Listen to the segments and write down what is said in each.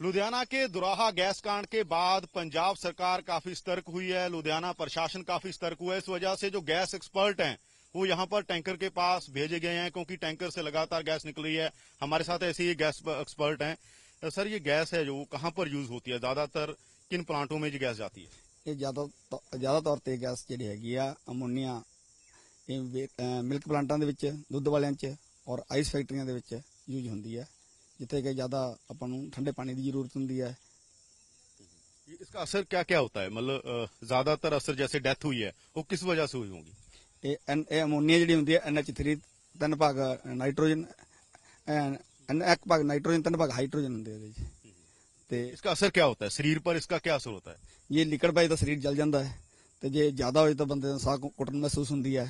लुधियाना के दुराहा गैस कांड के बाद पंजाब सरकार काफी सतर्क हुई है लुधियाना प्रशासन काफी सतर्क हुआ है इस वजह से जो गैस एक्सपर्ट हैं वो यहाँ पर टैंकर के पास भेजे गए हैं क्योंकि टैंकर से लगातार गैस निकल रही है हमारे साथ ऐसे ही गैस एक्सपर्ट हैं सर ये गैस है जो वो कहाँ पर यूज होती है ज्यादातर किन प्लांटों में ये गैस जाती है ਇਹ ਜ਼ਿਆਦਾ ਤ- ਜ਼ਿਆਦਾ ਤੌਰ ਤੇ ਗੈਸ ਜਿਹੜੀ ਹੈਗੀ ਆ ਅਮੋਨੀਆ ਇਹ ਵੇ- ਅਹ ਮਿਲਕ ਪਲਾਂਟਾਂ ਦੇ ਵਿੱਚ ਦੁੱਧ ਵਾਲਿਆਂ 'ਚ ਔਰ ਆਈਸ ਫੈਕਟਰੀਆਂ ਦੇ ਵਿੱਚ ਯੂਜ਼ ਹੁੰਦੀ ਹੈ ਜਿੱਥੇ ਕਿ ਜ਼ਿਆਦਾ ਆਪਾਂ ਨੂੰ ਠੰਡੇ ਪਾਣੀ ਦੀ ਜ਼ਰੂਰਤ ਹੁੰਦੀ ਹੈ ये इसका असर क्या क्या होता है मतलब अ, ज्यादातर असर जैसे डेथ हुई है वो किस वजह से हुई होगी ਇਹ ਐਨ- ਇਹ ਅਮੋਨੀਆ ਜਿਹੜੀ ਹੁੰਦੀ ਹੈ NH3 ਤਿੰਨ ਭਾਗ ਨਾਈਟ੍ਰੋਜਨ ਐਨ ਇੱਕ ਭਾਗ ਨਾਈਟ੍ਰੋਜਨ ਤਿੰਨ ਭਾਗ ਹਾਈਡਰੋਜਨ ਹੁੰਦੇ ਇਹਦੇ ਵਿੱਚ ਤੇ इसका असर क्या होता है शरीर पर इसका क्या असर होता है ਇਹ ਲਿਕੜ ਪਾਈ ਤਾਂ ਸਰੀਰ ਜਲ ਜਾਂਦਾ ਹੈ ਤੇ ਜੇ ਜ਼ਿਆਦਾ ਹੋਏ ਤਾਂ ਬੰਦੇ ਨੂੰ ਸਾਹ ਘੁੱਟਣ ਮਹਿਸੂਸ ਹੁੰਦੀ ਹੈ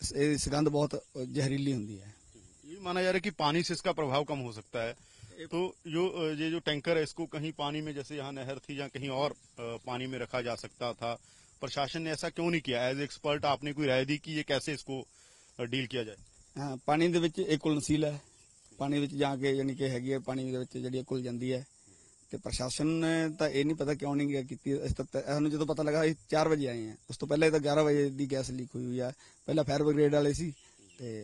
ਇਸ- ਇਹਦੀ ਸੁਗੰਧ ਬਹੁਤ ਜ਼ਹਿਰੀਲੀ ਹੁੰਦੀ ਹੈ ये माना जा रहा है कि पानी से इसका प्रभाव कम हो सकता है तो जो अ, ये जो टैंकर है इसको कहीं पानी में जैसे यहाँ नहर थी या कहीं और अ, पानी में रखा जा सकता था प्रशासन ने ऐसा क्यों नहीं किया एज एक्सपर्ट आपने कोई राय दी कि ये कैसे इसको अ, डील किया जाए ਹਾਂ ਪਾਣੀ ਦੇ ਵਿੱਚ ਇਹ ਘੁਲਣਸ਼ੀਲ ਹੈ ਪਾਣੀ ਵਿੱਚ ਜਾ ਕੇ ਯਾਨੀ ਕਿ ਹੈਗੀ ਹੈ ਪਾਣੀ ਦੇ ਵਿੱਚ ਜਿਹੜੀ ਇਹ ਘੁਲ ਜਾਂਦੀ ਹੈ ਤੇ ਪ੍ਰਸ਼ਾਸਨ ਨੇ ਤਾਂ ਇਹ ਨਹੀਂ ਪਤਾ ਕਿਉਂ ਨਹੀਂ ਗਿਆ ਕੀਤੀ ਇਸ ਤੱਕ ਤਾਂ ਸਾਨੂੰ ਜਦੋਂ ਪਤਾ ਲੱਗਾ ਅਸੀਂ 4 ਵਜੇ ਆਏ ਹਾਂ ਉਸ ਤੋਂ ਪਹਿਲਾਂ ਇਹ ਤਾਂ 11 ਵਜੇ ਦੀ ਗੈਸ ਲੀਕ ਹੋਈ ਹੋਈ ਆ ਪਹਿਲਾਂ ਫਾਇਰ ਬ੍ਰਿਗੇਡ ਵਾਲੇ ਸੀ ਤੇ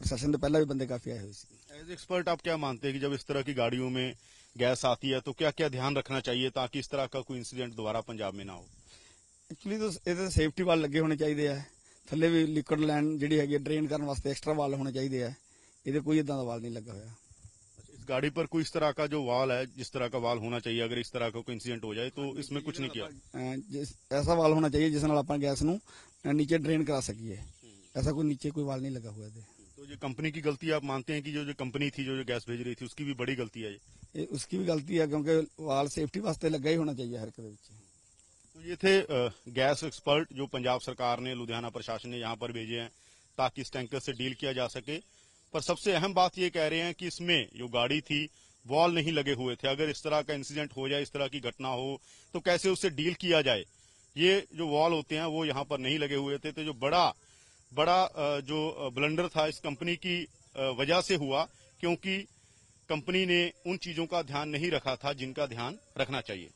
ਪ੍ਰਸ਼ਾਸਨ ਤੋਂ ਪਹਿਲਾਂ ਵੀ ਬੰਦੇ ਕਾਫੀ ਆਏ ਹੋਏ ਸੀ एज एक्सपर्ट आप क्या मानते हैं कि जब इस तरह की गाड़ियों में गैस आती है तो क्या क्या ध्यान रखना चाहिए ताकि इस तरह का कोई इंसिडेंट दोबारा पंजाब में ना हो ਐਕਚੁਅਲੀ ਤਾਂ ਇਹਦੇ ਸੇਫਟੀ ਵਾਲ ਲੱਗੇ ਹੋਣੇ ਚਾਹੀਦੇ ਆ ਥੱਲੇ ਵੀ ਲਿਕਵਿਡ ਲਾਈਨ ਜਿਹੜੀ ਹੈਗੀ ਡਰੇਨ ਕਰਨ ਵਾਸਤੇ ਐਕਸਟਰਾ ਵਾਲ ਹੋਣੇ ਚਾਹੀਦੇ ਆ ਇਹਦੇ ਕੋਈ ਇਦਾਂ ਦਾ ਵਾਲ ਨਹੀਂ ਲੱਗਾ ਹੋਇਆ अच्छा, इस गाड़ी पर कोई इस तरह का जो वाल है जिस तरह का वाल होना चाहिए अगर इस तरह का कोई इंसिडेंट हो जाए तो इसमें कुछ नहीं किया ਅਹ ਜਿਸ ਐਸਾ ਵਾਲ ਹੋਣਾ ਚਾਹੀਏ ਜਿਸ ਨਾਲ ਆਪਾਂ ਗੈਸ ਨੂੰ ਅਹ ਨੀਚੇ ਡਰੇਨ ਕਰਾ ਸਕੀਏ ਐਸਾ ਕੋਈ ਨੀਚੇ ਕੋਈ ਵਾਲ ਨਹੀਂ ਲੱਗਾ ਹੋਇਆ ਇਹਦੇ तो ये कंपनी की गलती आप मानते हैं कि जो जो कंपनी थी जो जो गैस भेज रही थी उसकी भी बड़ी गलती है ये? उसकी भी गलती है क्योंकि वाल सेफ्टी वास्ते लगा ही होना चाहिए हर एक तो ये थे गैस एक्सपर्ट जो पंजाब सरकार ने लुधियाना प्रशासन ने यहाँ पर भेजे हैं ताकि इस टैंकर से डील किया जा सके। पर सबसे अहम बात ये कह रहे हैं कि इसमें जो गाड़ी थी वॉल नहीं लगे हुए थे। अगर इस तरह का इंसिडेंट हो जाए इस तरह की घटना हो तो कैसे उससे डील किया जाए? ये जो वॉल होते हैं वो यहाँ पर नहीं लगे हुए थे। तो जो बड़ा बड़ा जो ब्लंडर था इस कंपनी की वजह से हुआ, क्योंकि कंपनी ने उन चीज़ों का ध्यान नहीं रखा था जिनका ध्यान रखना चाहिए।